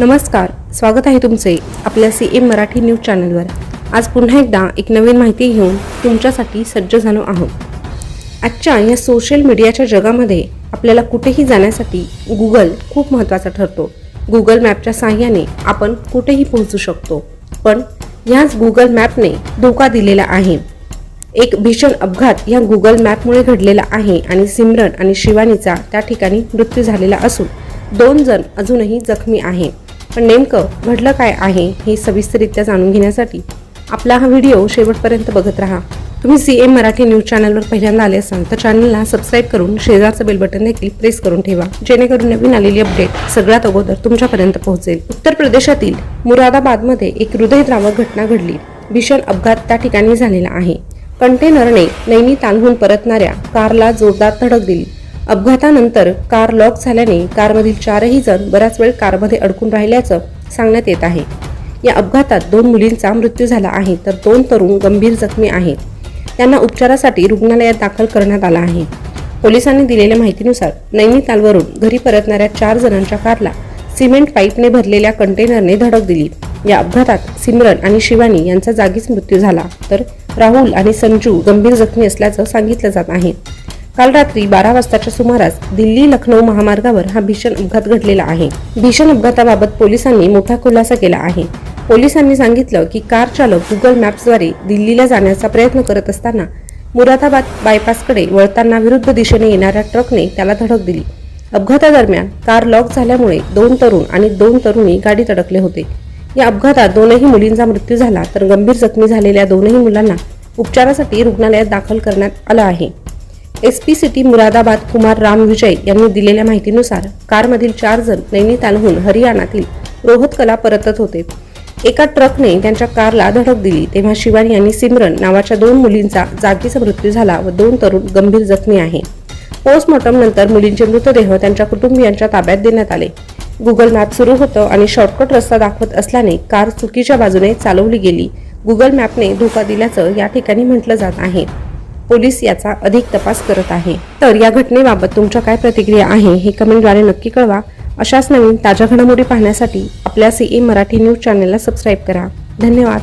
नमस्कार स्वागत आहे तुमचे आपल्या सी एम मराठी न्यूज चॅनलवर. आज पुन्हा एकदा एक नवीन माहिती घेऊन तुमच्यासाठी सज्ज झालो आहोत. आजच्या या सोशल मीडियाच्या जगामध्ये आपल्याला कुठेही जाण्यासाठी गुगल खूप महत्त्वाचा ठरतो. गुगल मॅपच्या साह्याने आपण कुठेही पोहोचू शकतो. पण ह्याच गुगल मॅपने धोका दिलेला आहे. एक भीषण अपघात या गुगल मॅपमुळे घडलेला आहे आणि सिमरन आणि शिवानीचा त्या ठिकाणी मृत्यू झालेला असून दोन जण अजूनही जखमी आहे पण नेमकं घडलं काय आहे हे सविस्तररित्या जाणून घेण्यासाठी आपला हा व्हिडिओ शेवटपर्यंत बघत राहा. तुम्ही सी एम मराठी न्यूज चॅनलवर पहिल्यांदा आले असाल तर चॅनलला सबस्क्राईब करून शेजारचं बेल बटन देखील प्रेस करून ठेवा जेणेकरून नवीन आलेली अपडेट सगळ्यात अगोदर तुमच्यापर्यंत पोहोचेल. उत्तर प्रदेशातील मुरादाबादमध्ये एक हृदयद्रावक घटना घडली. भीषण अपघात त्या ठिकाणी झालेला आहे. कंटेनरने नैनितालहून परतणाऱ्या कारला जोरदार धडक दिली. अपघातानंतर कार लॉक झाल्याने कारमधील चारही जण बराच वेळ कारमध्ये अडकून राहिल्याचं सांगण्यात येत आहे. या अपघातात दोन मुलींचा मृत्यू झाला आहे तर दोन तरुण गंभीर जखमी आहेत. त्यांना उपचारासाठी रुग्णालयात दाखल करण्यात आला आहे. पोलिसांनी दिलेल्या माहितीनुसार नैनितालवरून घरी परतणाऱ्या चार जणांच्या कारला सिमेंट पाईपने भरलेल्या कंटेनरने धडक दिली. या अपघातात सिमरन आणि शिवानी यांचा जागीच मृत्यू झाला तर राहुल आणि संजू गंभीर जखमी असल्याचं सांगितलं जात आहे. काल रात्री बारा वाजताच्या सुमारास दिल्ली लखनौ महामार्गावर हा भीषण अपघात घडलेला आहे. भीषण अपघाताबाबत पोलिसांनी मोठा खुलासा केला आहे. पोलिसांनी सांगितलं की कार चालक गुगल मॅप्सद्वारे दिल्लीला जाण्याचा प्रयत्न करत असताना मुरादाबाद बायपासकडे वळताना विरुद्ध दिशेने येणाऱ्या ट्रकने त्याला धडक दिली. अपघातादरम्यान कार लॉक झाल्यामुळे दोन तरुण आणि दोन तरुणी गाडीत अडकले होते. या अपघातात दोनही मुलींचा मृत्यू झाला तर गंभीर जखमी झालेल्या दोनही मुलांना उपचारासाठी रुग्णालयात दाखल करण्यात आलं आहे. S P city Moradabad Kumar Ram Vijay यांनी दिलेल्या माहितीनुसार कारमधील चार जण नैनितालहून हरियाणातील रोहतकला परतत होते. एका ट्रकने त्यांच्या कारला धडक दिली. तेव्हा शिवानी आणि सिमरन नावाच्या दोन मुलींचा जागीच मृत्यू झाला व दोन तरुण गंभीर जखमी आहे. पोस्टमॉर्टम नंतर मुलींचे मृतदेह त्यांच्या कुटुंबियांच्या ताब्यात देण्यात आले. गुगल मॅप सुरू होतं आणि शॉर्टकट रस्ता दाखवत असल्याने कार चुकीच्या बाजूने चालवली गेली. गुगल मॅपने धोका दिल्याचं या ठिकाणी म्हटलं जात आहे. पोलीस याचा अधिक तपास करत आहे. तर या घटनेबाबत तुमच्या काय प्रतिक्रिया आहे हे कमेंटद्वारे नक्की कळवा. अशाच नवीन ताज्या घडामोडी पाहण्यासाठी आपल्या सी मराठी न्यूज चॅनलला सबस्क्राईब करा. धन्यवाद.